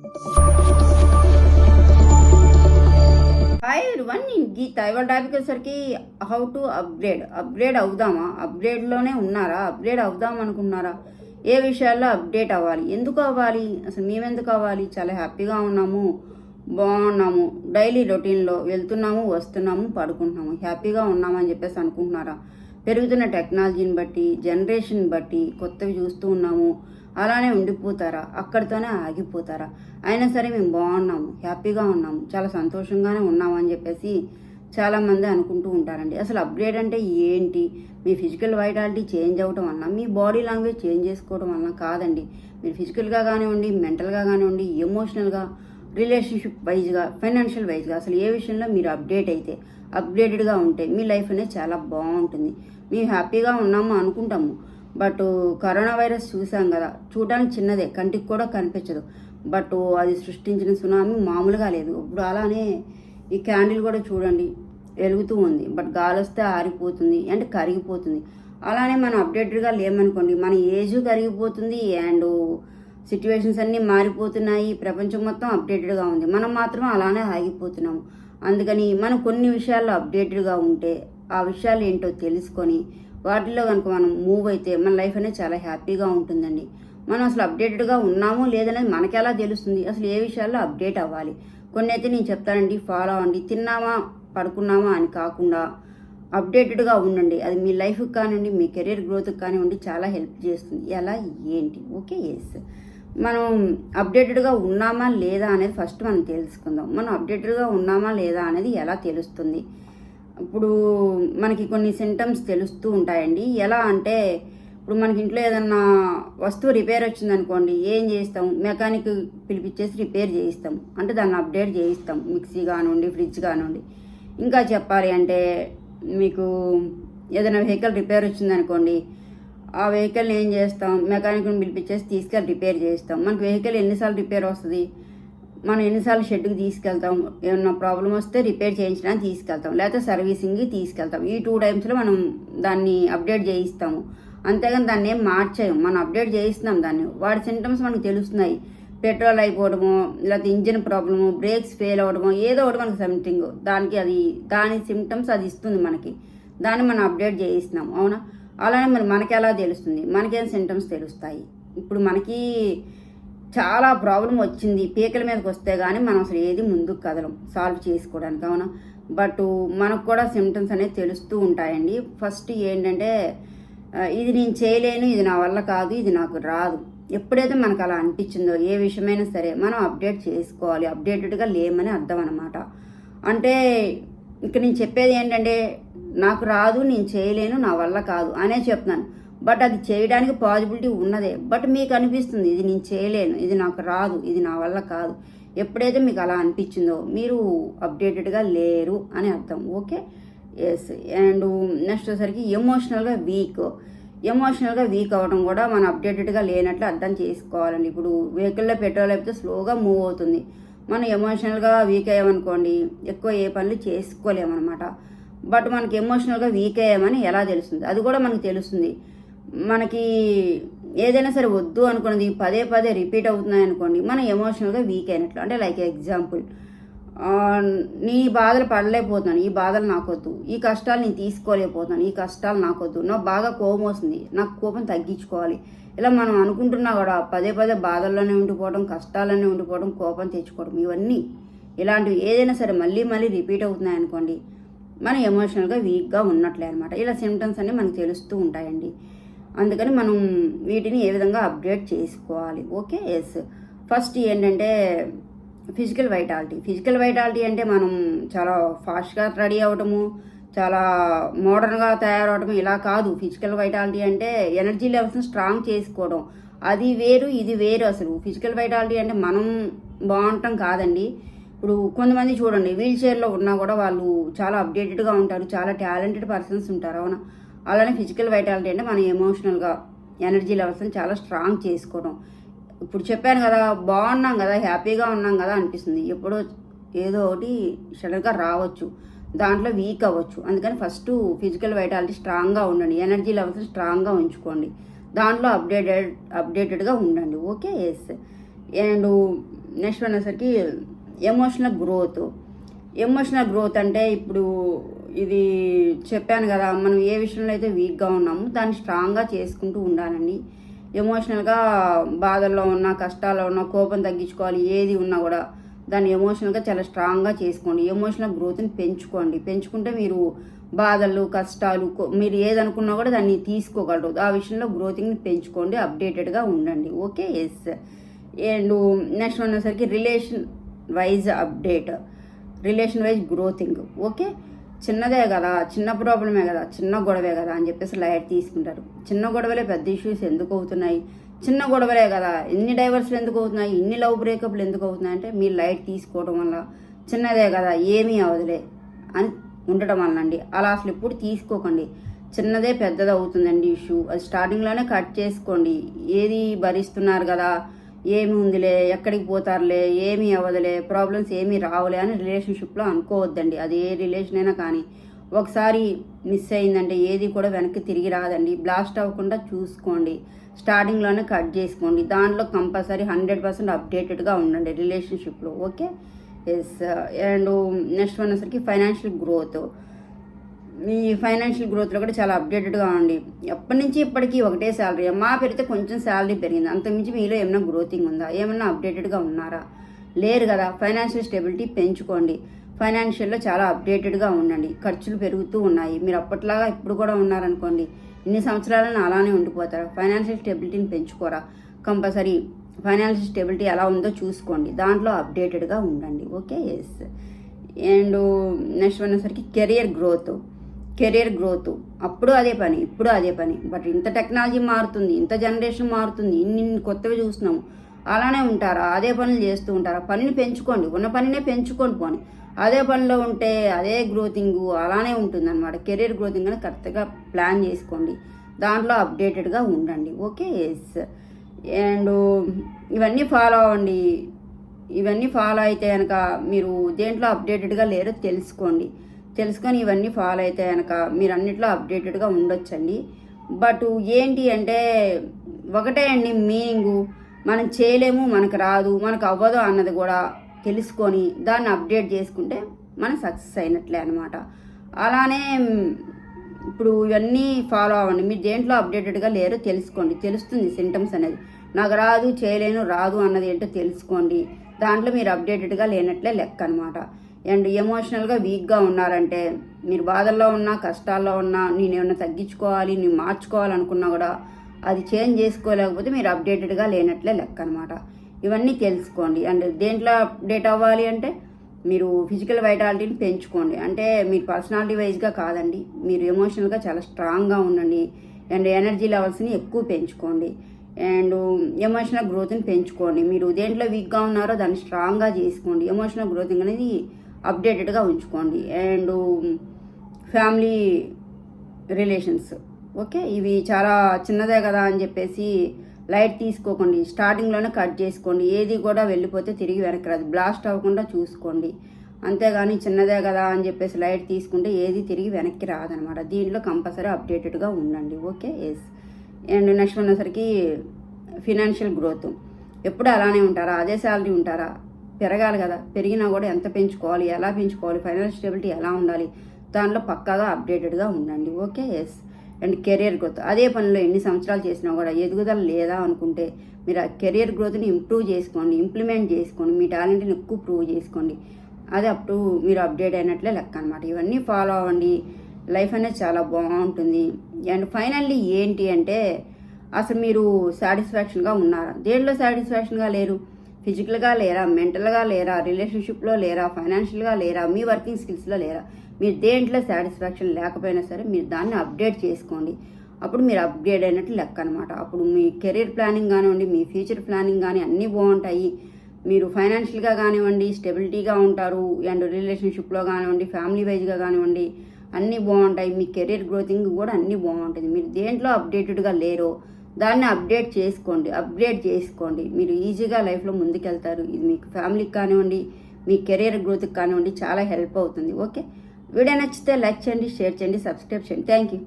Hi one నేను గీత. ఇవాళ topic వచ్చేసరికి హౌ టు అప్గ్రేడ్ అప్గ్రేడ్ అవుదామా? అప్గ్రేడ్లోనే ఉన్నారా? అప్గ్రేడ్ అవుదాం అనుకున్నారా? ఏ విషయాల్లో అప్డేట్ అవ్వాలి? ఎందుకు అవ్వాలి? అసలు మేమెందుకు అవ్వాలి? చాలా హ్యాపీగా ఉన్నాము బాగున్నాము డైలీ రొటీన్లో వెళ్తున్నాము వస్తున్నాము పడుకుంటున్నాము హ్యాపీగా ఉన్నామని చెప్పేసి అనుకుంటున్నారా? పెరుగుతున్న టెక్నాలజీని బట్టి జనరేషన్ బట్టి కొత్తవి చూస్తూ ఉన్నాము. అలానే ఉండిపోతారా? అక్కడితోనే ఆగిపోతారా? అయినా సరే మేము బాగున్నాము హ్యాపీగా ఉన్నాము చాలా సంతోషంగానే ఉన్నాము అని చెప్పేసి చాలామంది అనుకుంటూ ఉంటారండి. అసలు అప్గ్రేడ్ అంటే ఏంటి? మీ ఫిజికల్ వైటాలిటీ చేంజ్ అవ్వటం వలన మీ బాడీ లాంగ్వేజ్ చేంజ్ చేసుకోవడం వలన కాదండి. మీరు ఫిజికల్గా కానివ్వండి మెంటల్గా కానివ్వండి ఎమోషనల్గా రిలేషన్షిప్ వైజ్గా ఫైనాన్షియల్ వైజ్గా అసలు ఏ విషయంలో మీరు అప్డేట్ అయితే అప్డేటెడ్గా ఉంటే మీ లైఫ్ అనేది చాలా బాగుంటుంది. మేము హ్యాపీగా ఉన్నాము అనుకుంటాము. బట్ కరోనా వైరస్ చూసాం కదా చూడడానికి చిన్నదే కంటికి కూడా కనిపించదు. బట్ అది సృష్టించిన సునామీ మామూలుగా లేదు. ఇప్పుడు అలానే ఈ క్యాండిల్ కూడా చూడండి వెలుగుతూ ఉంది. బట్ గాలి వస్తే ఆరిపోతుంది అంటే కరిగిపోతుంది. అలానే మనం అప్డేటెడ్గా లేమనుకోండి మన ఏజ్ కరిగిపోతుంది అండ్ సిచ్యువేషన్స్ అన్నీ మారిపోతున్నాయి. ప్రపంచం మొత్తం అప్డేటెడ్గా ఉంది. మనం మాత్రం అలానే ఆగిపోతున్నాము. అందుకని మనం కొన్ని విషయాల్లో అప్డేటెడ్గా ఉంటే ఆ విషయాలు ఏంటో తెలుసుకొని వాటిలో కనుక మనం మూవ్ అయితే మన లైఫ్ అనేది చాలా హ్యాపీగా ఉంటుందండి. మనం అసలు అప్డేటెడ్గా ఉన్నామో లేదనేది మనకి ఎలా తెలుస్తుంది? అసలు ఏ విషయాల్లో అప్డేట్ అవ్వాలి? కొన్ని అయితే నేను చెప్తానండి ఫాలో అవ్వండి. తిన్నామా? పడుకున్నామా? అని కాకుండా అప్డేటెడ్గా ఉండండి. అది మీ లైఫ్కి కానివ్వండి మీ కెరీర్ గ్రోత్కి కానివ్వండి చాలా హెల్ప్ చేస్తుంది. ఎలా? ఏంటి? ఓకే ఎస్ మనం అప్డేటెడ్గా ఉన్నామా లేదా అనేది ఫస్ట్ మనం తెలుసుకుందాం. మనం అప్డేటెడ్గా ఉన్నామా లేదా అనేది ఎలా తెలుస్తుంది? ఇప్పుడు మనకి కొన్ని సింటమ్స్ తెలుస్తూ ఉంటాయండి. ఎలా అంటే ఇప్పుడు మనకి ఇంట్లో ఏదన్నా వస్తువు రిపేర్ వచ్చిందనుకోండి ఏం చేస్తాం మెకానిక్ పిలిపించేసి రిపేర్ చేయిస్తాం. అంటే దాన్ని అప్డేట్ చేయిస్తాం. మిక్సీ కానివ్వండి ఫ్రిడ్జ్ కానివ్వండి. ఇంకా చెప్పాలి అంటే మీకు ఏదైనా వెహికల్ రిపేర్ వచ్చిందనుకోండి ఆ వెహికల్ని ఏం చేస్తాం? మెకానిక్ని పిలిపించేసి తీసుకెళ్ళి రిపేర్ చేస్తాం మనకి వెహికల్ ఎన్నిసార్లు రిపేర్ వస్తుంది? మనం ఎన్నిసార్లు షెడ్కి తీసుకెళ్తాం ఏమన్నా ప్రాబ్లం వస్తే రిపేర్ చేయించడానికి తీసుకెళ్తాం లేకపోతే సర్వీసింగ్కి తీసుకెళ్తాం. ఈ టూ టైమ్స్లో మనం దాన్ని అప్డేట్ చేయిస్తాము. అంతేగాని దాన్ని ఏం మార్చేయం. మనం అప్డేట్ చేయిస్తున్నాం దాన్ని. వాడి సింటమ్స్ మనకు తెలుస్తున్నాయి. పెట్రోల్ అయిపోవడము లేకపోతే ఇంజిన్ ప్రాబ్లము బ్రేక్స్ ఫెయిల్ అవ్వడము ఏదో ఒకటి మనకి సంథింగ్ దానికి అది దాని సిమ్టమ్స్ అది ఇస్తుంది మనకి. దాన్ని మనం అప్డేట్ చేయిస్తున్నాం. అవునా? అలానే మరి మనకి ఎలా తెలుస్తుంది? మనకేం సింటమ్స్ తెలుస్తాయి? ఇప్పుడు మనకి చాలా ప్రాబ్లం వచ్చింది. పీకల మీదకి వస్తే కానీ మనం అసలు ఏది ముందుకు కదలం. సాల్వ్ చేసుకోవడానికి అవునా? బట్ మనకు కూడా సిమ్టమ్స్ అనేవి తెలుస్తూ ఉంటాయండి. ఫస్ట్ ఏంటంటే ఇది నేను చేయలేను ఇది నా వల్ల కాదు ఇది నాకు రాదు. ఎప్పుడైతే మనకు అలా అనిపించిందో ఏ విషయమైనా సరే మనం అప్డేట్ చేసుకోవాలి. అప్డేటెడ్గా లేమని అర్థం అనమాట అంటే ఇక నేను చెప్పేది ఏంటంటే నాకు రాదు నేను చేయలేను నా వల్ల కాదు అనే చెప్తున్నాను. బట్ అది చేయడానికి పాజిబిలిటీ ఉన్నదే. బట్ మీకు అనిపిస్తుంది ఇది నేను చేయలేను ఇది నాకు రాదు ఇది నా వల్ల కాదు. ఎప్పుడైతే మీకు అలా అనిపించిందో మీరు అప్డేటెడ్గా లేరు అని అర్థం. ఓకే? ఎస్ అండ్ నెక్స్ట్ వచ్చేసరికి ఎమోషనల్గా వీక్. ఎమోషనల్గా వీక్ అవ్వడం కూడా మనం అప్డేటెడ్గా లేనట్లు అర్థం చేసుకోవాలండి. ఇప్పుడు వెహికల్లో పెట్రోల్ అయిపోతే స్లోగా మూవ్ అవుతుంది. మనం ఎమోషనల్గా వీక్ అయ్యామనుకోండి ఎక్కువ ఏ పనులు చేసుకోలేమన్నమాట. బట్ మనకి ఎమోషనల్గా వీక్ అయ్యామని ఎలా తెలుస్తుంది? అది కూడా మనకు తెలుస్తుంది. మనకి ఏదైనా సరే వద్దు అనుకున్నది పదే పదే రిపీట్ అవుతున్నాయి అనుకోండి మనం ఎమోషనల్గా వీక్ అయినట్లు. అంటే లైక్ ఎగ్జాంపుల్ నీ బాధలు పడలేకపోతున్నాను ఈ బాధలు నాకొద్దు ఈ కష్టాలు నేను తీసుకోలేకపోతున్నాను ఈ కష్టాలు నాకొద్దు నాకు బాగా కోపం వస్తుంది నాకు కోపం తగ్గించుకోవాలి. ఇలా మనం అనుకుంటున్నా కూడా పదే పదే బాధల్లోనే ఉండిపోవడం కష్టాల్లోనే ఉండిపోవడం కోపం తెచ్చుకోవడం ఇవన్నీ ఇలాంటివి ఏదైనా సరే మళ్ళీ మళ్ళీ రిపీట్ అవుతున్నాయి అనుకోండి మనం ఎమోషనల్గా వీక్గా ఉన్నట్లే అనమాట ఇలా సిమ్టమ్స్ అన్నీ మనకు తెలుస్తూ ఉంటాయండి. అందుకని మనం వీటిని ఏ విధంగా అప్డేట్ చేసుకోవాలి? ఓకే ఎస్ ఫస్ట్ ఏంటంటే ఫిజికల్ వైటాలిటీ ఫిజికల్ వైటాలిటీ అంటే మనం చాలా ఫాస్ట్గా రెడీ అవ్వటము చాలా మోడర్న్గా తయారవడం ఇలా కాదు. ఫిజికల్ వైటాలిటీ అంటే ఎనర్జీ లెవెల్స్ని స్ట్రాంగ్ చేసుకోవడం. అది వేరు ఇది వేరు అసలు. ఫిజికల్ వైటాలిటీ అంటే మనం బాగుంటాం కాదండి. ఇప్పుడు కొంతమంది చూడండి వీల్ చైర్లో ఉన్నా కూడా వాళ్ళు చాలా అప్డేటెడ్గా ఉంటారు చాలా టాలెంటెడ్ పర్సన్స్ ఉంటారు అవునా? అలానే ఫిజికల్ వైటాలిటీ అంటే మనం ఎమోషనల్గా ఎనర్జీ లెవెల్స్ని చాలా స్ట్రాంగ్ చేసుకోవడం. ఇప్పుడు చెప్పాను కదా బాగున్నాం కదా హ్యాపీగా ఉన్నాం కదా అనిపిస్తుంది. ఎప్పుడో ఏదో ఒకటి సడన్గా రావచ్చు. దాంట్లో వీక్ అవ్వచ్చు. అందుకని ఫస్ట్ ఫిజికల్ వైటాలిటీ స్ట్రాంగ్గా ఉండండి. ఎనర్జీ లెవెల్స్ స్ట్రాంగ్గా ఉంచుకోండి. దాంట్లో అప్డేటెడ్ అప్డేటెడ్గా ఉండండి. Okay? Yes. And next one emotional growth. Emotional growth అంటే ఇప్పుడు ఇది చెప్పాను కదా మనం ఏ విషయంలో అయితే వీక్గా ఉన్నామో దాన్ని స్ట్రాంగ్గా చేసుకుంటూ ఉండాలండి. ఎమోషనల్గా బాధల్లో ఉన్నా కష్టాల్లో ఉన్నా కోపం తగ్గించుకోవాలి ఏది ఉన్నా కూడా దాన్ని ఎమోషనల్గా చాలా స్ట్రాంగ్గా చేసుకోండి. ఎమోషనల్ గ్రోత్ని పెంచుకోండి. పెంచుకుంటే మీరు బాధలు కష్టాలు మీరు ఏదనుకున్నా కూడా దాన్ని తీసుకోగలరు. ఆ విషయంలో గ్రోతింగ్ని పెంచుకోండి అప్డేటెడ్గా ఉండండి. Okay yes and next ఉన్నసరికి relation wise update relation wise growing okay చిన్నదే కదా చిన్న ప్రాబ్లమే కదా చిన్న గొడవే కదా అని చెప్పేసి లైట్ తీసుకుంటారు. చిన్న గొడవలే పెద్ద ఇష్యూస్ ఎందుకు అవుతున్నాయి? చిన్న గొడవలే కదా ఎన్ని డైవర్స్లు ఎందుకు అవుతున్నాయి? ఇన్ని లవ్ బ్రేకప్లు ఎందుకు అవుతున్నాయి? అంటే మీరు లైట్ తీసుకోవడం వల్ల చిన్నదే కదా ఏమీ అవదులే అని ఉండటం వల్ల అండి అలా అసలు ఇప్పుడు తీసుకోకండి. చిన్నదే పెద్దది అవుతుందండి ఇష్యూ. అది స్టార్టింగ్లోనే కట్ చేసుకోండి. ఏది భరిస్తున్నారు కదా ఏమి ఉందిలే ఎక్కడికి పోతారులే ఏమీ అవ్వదులే ప్రాబ్లమ్స్ ఏమీ రావులే అని రిలేషన్షిప్లో అనుకోవద్దండి. అది ఏ రిలేషన్ అయినా కానీ. ఒకసారి మిస్ అయిందంటే ఏది కూడా వెనక్కి తిరిగి రాదండి. బ్లాస్ట్ అవ్వకుండా చూసుకోండి. స్టార్టింగ్లోనే కట్ చేసుకోండి. దాంట్లో కంపల్సరీ హండ్రెడ్ పర్సెంట్ అప్డేటెడ్గా ఉండండి రిలేషన్షిప్లో okay yes and next one వచ్చరికి ఫైనాన్షియల్ గ్రోత్ మీ ఫైనాన్షియల్ గ్రోత్లో కూడా చాలా అప్డేటెడ్గా ఉండి ఎప్పటి నుంచి ఇప్పటికీ ఒకటే శాలరీ మా పెరిగితే కొంచెం శాలరీ పెరిగింది. అంతకుమించి మీలో ఏమైనా గ్రోతింగ్ ఉందా? ఏమైనా అప్డేటెడ్గా ఉన్నారా? లేరు కదా. ఫైనాన్షియల్ స్టెబిలిటీ పెంచుకోండి. ఫైనాన్షియల్లో చాలా అప్డేటెడ్గా ఉండండి. ఖర్చులు పెరుగుతూ ఉన్నాయి. మీరు అప్పట్లాగా ఇప్పుడు కూడా ఉన్నారనుకోండి ఇన్ని సంవత్సరాలను అలానే ఉండిపోతారు. ఫైనాన్షియల్ స్టెబిలిటీని పెంచుకోరా? కంపల్సరీ ఫైనాన్షియల్ స్టెబిలిటీ ఎలా ఉందో చూసుకోండి. దాంట్లో అప్డేటెడ్గా ఉండండి. Okay? Yes and next one career growth. Career growth. అప్పుడు అదే పని ఇప్పుడు అదే పని. బట్ ఇంత టెక్నాలజీ మారుతుంది ఇంత జనరేషన్ మారుతుంది ఇన్ని కొత్తవి చూస్తున్నాము అలానే ఉంటారా? అదే పనులు చేస్తూ ఉంటారా? పనిని పెంచుకోండి. ఉన్న పనినే పెంచుకోండి పోని. అదే పనిలో ఉంటే అదే గ్రోతింగ్ అలానే ఉంటుంది అనమాట కెరీర్ గ్రోతింగ్ అని కరెక్ట్గా ప్లాన్ చేసుకోండి. దాంట్లో అప్డేటెడ్గా ఉండండి. ఓకే? ఎస్. అండ్ ఇవన్నీ ఫాలో అవ్వండి. ఇవన్నీ ఫాలో అయితే కనుక మీరు దేంట్లో అప్డేటెడ్గా లేరో తెలుసుకోండి. తెలుసుకొని ఇవన్నీ ఫాలో అయితే కనుక మీరు అన్నిట్లో అప్డేటెడ్గా ఉండొచ్చండి. బట్ ఏంటి అంటే ఒకటే అండి మీనింగు మనం చేయలేము మనకు రాదు మనకు అవ్వదు అన్నది కూడా తెలుసుకొని దాన్ని అప్డేట్ చేసుకుంటే మనం సక్సెస్ అయినట్లే అనమాట అలానే ఇప్పుడు ఇవన్నీ ఫాలో అవ్వండి. మీరు దేంట్లో అప్డేటెడ్గా లేరో తెలుసుకోండి. తెలుస్తుంది సింటమ్స్ అనేది. నాకు రాదు చేయలేను రాదు అన్నది ఏంటో తెలుసుకోండి. దాంట్లో మీరు అప్డేటెడ్గా లేనట్లే లెక్క అనమాట అండ్ ఎమోషనల్గా వీక్గా ఉన్నారంటే మీరు బాధల్లో ఉన్నా కష్టాల్లో ఉన్నా నేనేమన్నా తగ్గించుకోవాలి నేను మార్చుకోవాలనుకున్నా కూడా అది చేంజ్ చేసుకోలేకపోతే మీరు అప్డేటెడ్గా లేనట్లే లెక్క అనమాట ఇవన్నీ తెలుసుకోండి. అండ్ దేంట్లో అప్డేట్ అవ్వాలి అంటే మీరు ఫిజికల్ వైటాలిటీని పెంచుకోండి. అంటే మీరు పర్సనాలిటీ వైజ్గా కాదండి మీరు ఎమోషనల్గా చాలా స్ట్రాంగ్గా ఉండండి. అండ్ ఎనర్జీ లెవెల్స్ని ఎక్కువ పెంచుకోండి. అండ్ ఎమోషనల్ గ్రోత్ని పెంచుకోండి. మీరు దేంట్లో వీక్గా ఉన్నారో దాన్ని స్ట్రాంగ్గా చేసుకోండి. ఎమోషనల్ గ్రోత్ అనేది అప్డేటెడ్గా ఉంచుకోండి. And family relations. ఓకే? ఇవి చాలా చిన్నదే కదా అని చెప్పేసి లైట్ తీసుకోకండి. స్టార్టింగ్లోనే కట్ చేసుకోండి. ఏది కూడా వెళ్ళిపోతే తిరిగి వెనక్కి రాదు. బ్లాస్ట్ అవ్వకుండా చూసుకోండి. అంతేగాని చిన్నదే కదా అని చెప్పేసి లైట్ తీసుకుంటే ఏది తిరిగి వెనక్కి రాదనమాట. దీంట్లో కంపల్సరీ అప్డేటెడ్గా ఉండండి. ఓకే? ఎస్. అండ్ నెక్స్ట్ ఉన్నసరికి ఫినాన్షియల్ గ్రోత్. ఎప్పుడు అలానే ఉంటారా? అదే శాలరీ ఉంటారా? పెరగాలి కదా. పెరిగినా కూడా ఎంత పెంచుకోవాలి ఎలా పెంచుకోవాలి ఫైనాన్షియల్ స్టెబిలిటీ ఎలా ఉండాలి దానిలో పక్కాగా అప్డేటెడ్గా ఉండండి. Okay yes and career growth అదే పనిలో ఎన్ని సంవత్సరాలు చేసినా కూడా ఎదుగుదల లేదా అనుకుంటే మీరు ఆ కెరియర్ గ్రోత్ని ఇంప్రూవ్ చేసుకోండి ఇంప్లిమెంట్ చేసుకోండి మీ టాలెంట్ని ఎక్కువ ప్రూవ్ చేసుకోండి. అది అప్పుడు మీరు అప్డేట్ అయినట్లే లెక్క అనమాట ఇవన్నీ ఫాలో అవ్వండి. లైఫ్ అనేది చాలా బాగుంటుంది. అండ్ ఫైనల్లీ ఏంటి అంటే అసలు మీరు సాటిస్ఫాక్షన్గా ఉన్నారా? దేంట్లో సాటిస్ఫాక్షన్గా లేరు? ఫిజికల్గా లేరా మెంటల్గా లేరా రిలేషన్షిప్లో లేరా ఫైనాన్షియల్గా లేరా మీ వర్కింగ్ స్కిల్స్లో లేరా? మీరు దేంట్లో సాటిస్ఫాక్షన్ లేకపోయినా సరే మీరు దాన్ని అప్డేట్ చేసుకోండి. అప్పుడు మీరు అప్గ్రేడ్ అయినట్టు లెక్క అనమాట అప్పుడు మీ కెరీర్ ప్లానింగ్ కానివ్వండి మీ ఫ్యూచర్ ప్లానింగ్ కానీ అన్నీ బాగుంటాయి. మీరు ఫైనాన్షియల్గా కానివ్వండి స్టెబిలిటీగా ఉంటారు అండ్ రిలేషన్షిప్లో కానివ్వండి ఫ్యామిలీ వైజ్గా కానివ్వండి అన్నీ బాగుంటాయి. మీ కెరీర్ గ్రోతింగ్ కూడా అన్నీ బాగుంటుంది. మీరు దేంట్లో అప్డేటెడ్గా లేరో దాన్ని అప్డేట్ చేసుకోండి అప్గ్రేడ్ చేసుకోండి. మీరు ఈజీగా లైఫ్లో ముందుకెళ్తారు. ఇది మీకు ఫ్యామిలీకి కానివ్వండి మీ కెరీర్ గ్రోత్కి కానివ్వండి చాలా హెల్ప్ అవుతుంది. ఓకే? వీడియో నచ్చితే లైక్ చేయండి షేర్ చేయండి సబ్స్క్రైబ్ చేయండి. Thank you.